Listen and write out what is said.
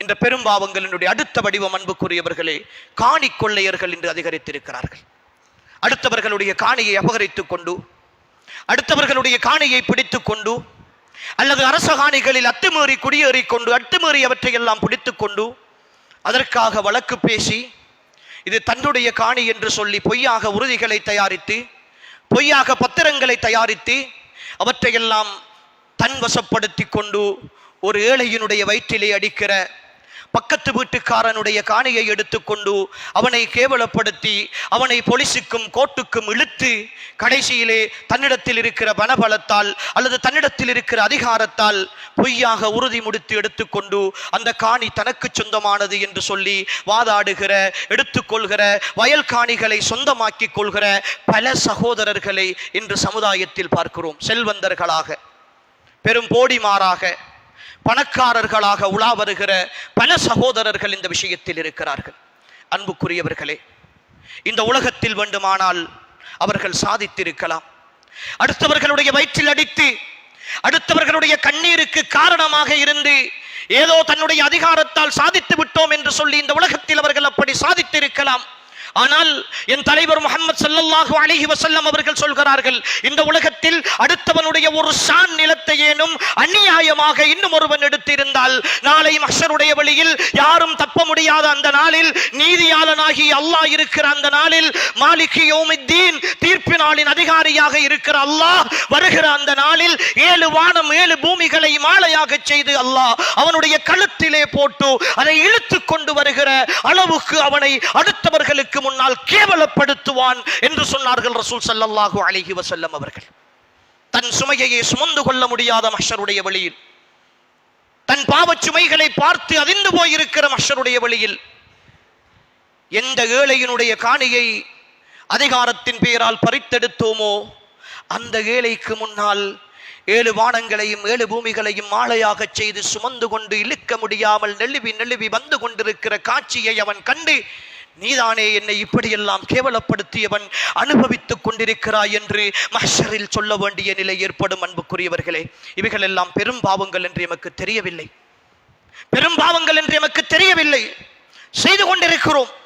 இந்த பெரும்பாவங்களினுடைய அடுத்த வடிவம் அன்புக்குரியவர்களே காணி கொள்ளையர்கள் என்று அதிகரித்திருக்கிறார்கள். அடுத்தவர்களுடைய காணியை அபகரித்துக் கொண்டு அடுத்தவர்களுடைய காணியை பிடித்துக் கொண்டு அல்லது அரச காணிகளில் அத்துமீறி குடியேறிக் கொண்டு அத்துமீறி அவற்றையெல்லாம் பிடித்து கொண்டு அதற்காக வழக்கு பேசி இது தன்னுடைய காணி என்று சொல்லி பொய்யாக உறுதிகளை தயாரித்து பொய்யாக பத்திரங்களை தயாரித்து அவற்றையெல்லாம் தன் வசப்படுத்தி கொண்டு ஒரு ஏழையினுடைய வயிற்றிலே அடிக்கிற பக்கத்து வீட்டுக்காரனுடைய காணியை எடுத்துக்கொண்டு அவனை கேவலப்படுத்தி அவனை பொலிசுக்கும் கோட்டுக்கும் இழுத்து கடைசியிலே தன்னிடத்தில் இருக்கிற பணபலத்தால் அல்லது தன்னிடத்தில் இருக்கிற அதிகாரத்தால் பொய்யாக உறுதி முடித்து எடுத்துக்கொண்டு அந்த காணி தனக்கு சொந்தமானது என்று சொல்லி வாதாடுகிற எடுத்துக்கொள்கிற வயல் காணிகளை சொந்தமாக்கிக் கொள்கிற பல சகோதரர்களை இன்று சமுதாயத்தில் பார்க்கிறோம் செல்வந்தர்களாக. பெரும் போடிமாறாக பணக்காரர்களாக உலா வருகிற பல சகோதரர்கள் இந்த விஷயத்தில் இருக்கிறார்கள். அன்புக்குரியவர்களே இந்த உலகத்தில் வேண்டுமானால் அவர்கள் சாதித்திருக்கலாம். அடுத்தவர்களுடைய வயிற்றில் அடித்து அடுத்தவர்களுடைய கண்ணீருக்கு காரணமாக இருந்து ஏதோ தன்னுடைய அதிகாரத்தால் சாதித்து விட்டோம் என்று சொல்லி இந்த உலகத்தில் அவர்கள் அப்படி சாதித்திருக்கலாம். ஆனால் என் தலைவர் முகமது ஸல்லல்லாஹு அலிஹி வசல்லம் அவர்கள் சொல்கிறார்கள் இந்த உலகத்தில் அடுத்தவனுடைய ஒரு சான் நிலத்தை ஏனும் அநியாயமாக இன்னும் ஒருவன் எடுத்திருந்தால் நாளை மஹ்ஷருடைய வழியில் யாரும் தப்ப முடியாத அந்த நாளில் நீதியாளனாகி அல்லாஹ் இருக்கிற அந்த நாளில் மாலிகி யோமித்தீன் தீர்ப்பு நாளின் அதிகாரியாக இருக்கிற அல்லாஹ் வருகிற அந்த நாளில் ஏழு வானம் ஏழு பூமிகளை மாலையாக செய்து அல்லாஹ் அவனுடைய கழுத்திலே போட்டு அதை இழுத்து கொண்டு வருகிற அளவுக்கு அவனை அடுத்தவர்களுக்கு முன்னால் கேவலப்படுத்துவான் என்று சொன்னார்கள் ரசூல் ஸல்லல்லாஹு அலிஹி வசல்லம் அவர்கள். தன் சுமையையே சுமந்து கொள்ள முடியாத மஷருடைய வழியில் தன் பாவச்சுமைகளை பார்த்து அதிர்ந்து போயிருக்கிற மஷருடைய வழியில் எந்த ஏழையினுடைய காணியை அதிகாரத்தின் பெயரால் பறித்தெடுத்தோமோ அந்த ஏழைக்கு முன்னால் ஏழு வானங்களையும் ஏழு பூமிகளையும் மாலையாக செய்து சுமந்து கொண்டு இழுக்க முடியாமல் நெழுவி நெழுவி வந்து கொண்டிருக்கிற காட்சியை அவன் கண்டு நீதானே என்னை இப்படியெல்லாம் கேவலப்படுத்தியவன் அனுபவித்துக் கொண்டிருக்கிறாய் என்று மஹ்ஷரில் சொல்ல வேண்டிய நிலை ஏற்படும் அன்புக்குரியவர்களே. இவைகளெல்லாம் பெரும் பாவங்கள் என்று எமக்கு தெரியவில்லை. பெரும் பாவங்கள் என்று எமக்கு தெரியவில்லை. செய்து கொண்டிருக்கிறோம்.